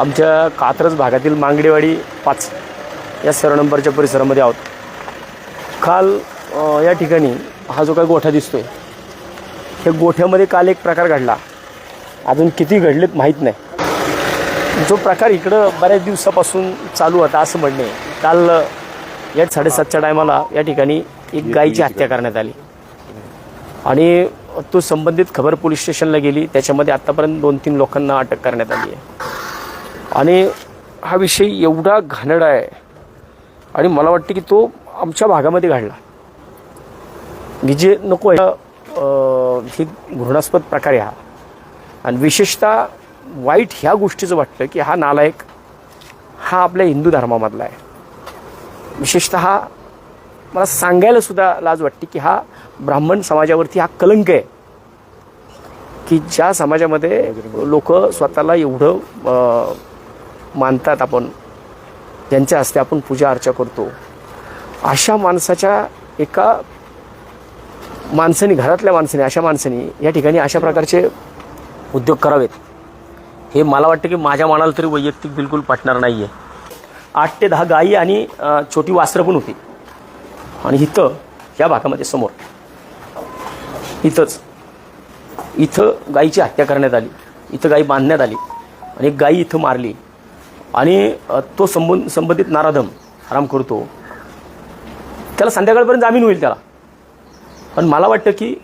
आमच्या कात्रज भागातील मांगडेवाडी पाच या सर्व नंबरच्या परिसरामध्ये आहोत. काल या ठिकाणी हा जो काही गोठा दिसतोय त्या गोठ्यामध्ये काल एक प्रकार घडला. अजून किती घडलेत माहीत नाही. जो प्रकार इकडं बऱ्याच दिवसापासून चालू होता असं म्हणणे. काल या साडेसातच्या टायमाला या ठिकाणी एक गायीची हत्या करण्यात आली. आणि तो संबंधित खबर पोलीस स्टेशनला गेली. त्याच्यामध्ये आत्तापर्यंत दोन तीन लोकांना अटक करण्यात आली आहे. आणि हा विषय एवढा घाणडा आहे. आणि मला वाटते की तो आमच्या भागामध्ये घडला. की जे नको आहे. ही घृणास्पद प्रकार आहे हा. आणि विशेषतः वाईट ह्या गोष्टीचं वाटतं की हा नालायक हा आपल्या हिंदू धर्मामधला आहे. विशेषतः मला सांगायला सुद्धा लाज वाटते की हा ब्राह्मण समाजावरती हा कलंक आहे. की ज्या समाजामध्ये लोक स्वतःला एवढं मानतात आपण. ज्यांच्या हस्ते आपण पूजा अर्चा करतो. अशा माणसाच्या एका माणसाने घरातल्या माणसाने अशा माणसाने या ठिकाणी अशा प्रकारचे उद्योग करावेत. हे मला वाटतं की माझ्या मनाला तरी वैयक्तिक बिलकुल पटणार नाही आहे आठ ते दहा गायी आणि छोटी वासरं पण होती. आणि इथं या भागामध्ये समोर. इथंच. इथं गायीची हत्या करण्यात आली. इथं गायी बांधण्यात आली. आणि एक गाई इथं मारली. आणि तो संबंध संबंधित नाराधम आराम करतो. त्याला संध्याकाळपर्यंत जामीन होईल त्याला. पण मला वाटतं की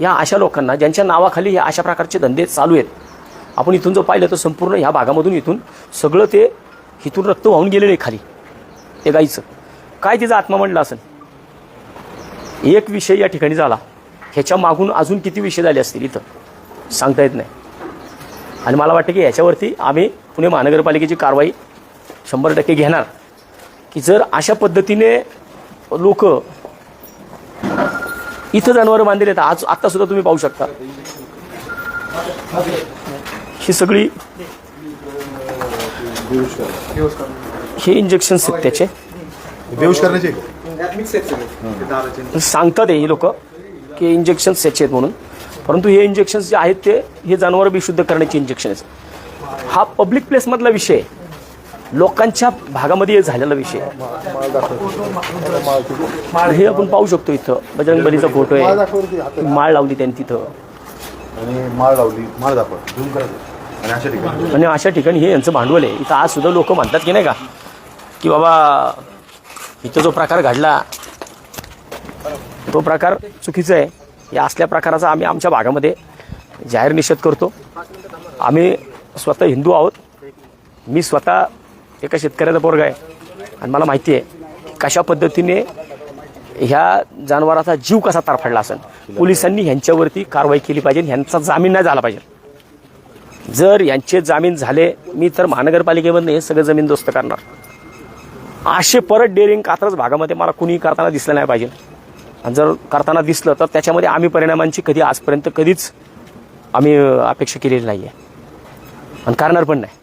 या अशा लोकांना ज्यांच्या नावाखाली हे अशा प्रकारचे धंदे चालू आहेत आपण इथून जर पाहिलं तर संपूर्ण ह्या भागामधून इथून सगळं ते इथून रक्त वाहून गेलेलं आहे खाली. ते गाईचं. काय तिचा आत्मा म्हणलं असेल? एक विषय या ठिकाणी झाला. ह्याच्या मागून अजून किती विषय झाले असतील इथं? सांगता येत नाही. आणि मला वाटतं की ह्याच्यावरती आम्ही पुणे महानगरपालिकेची कारवाई शंभर टक्के घेणार. की जर अशा पद्धतीने लोक इथं जनावरं बांधलेली आहेत आज आत्ता सुद्धा तुम्ही पाहू शकता. ही सगळी हे इंजेक्शन आहेत त्याचे. बेहोश करण्याचे? सांगतात हे लोक की इंजेक्शन त्याचे आहेत म्हणून. परंतु हे इंजेक्शन्स जे आहेत ते हे जनावरं बेशुद्ध करण्याचे इंजेक्शन हा पब्लिक प्लेसमधला विषय. लोकांच्या भागामध्ये झालेला विषय. हे आपण पाहू शकतो इथं. बजरंग बलीचा फोटो आहे. माळ लावली त्यांनी तिथं. आणि माळ लावली माळ दाखव आणि अशा ठिकाणी हे यांचं भांडवल आहे. इथं आज सुद्धा लोक म्हणतात की नाही का की बाबा इथं जो प्रकार घडला तो प्रकार चुकीचा आहे. या असल्या प्रकाराचा आम्ही आमच्या भागामध्ये जाहीर निषेध करतो. आम्ही स्वतः हिंदू आहोत. मी स्वतः एका शेतकऱ्याचा पोरगा आहे. आणि मला माहिती आहे कशा पद्धतीने ह्या जनावराचा जीव कसा तारफडला असेल. पोलिसांनी ह्यांच्यावरती कारवाई केली पाहिजे ह्यांचा जामीन नाही झाला पाहिजे. जर यांचे जामीन झाले मी तर महानगरपालिकेमधनं हे सगळं जमीन दोस्त करणार. असे परत डेअरिंग कात्रज भागामध्ये मला कुणीही करताना दिसलं नाही पाहिजे. जर करताना दिसलं तर त्याच्यामध्ये आम्ही परिणामांची कधी आजपर्यंत कधीच आम्ही अपेक्षा केलेली नाही आहे आणि करणार पण नाही.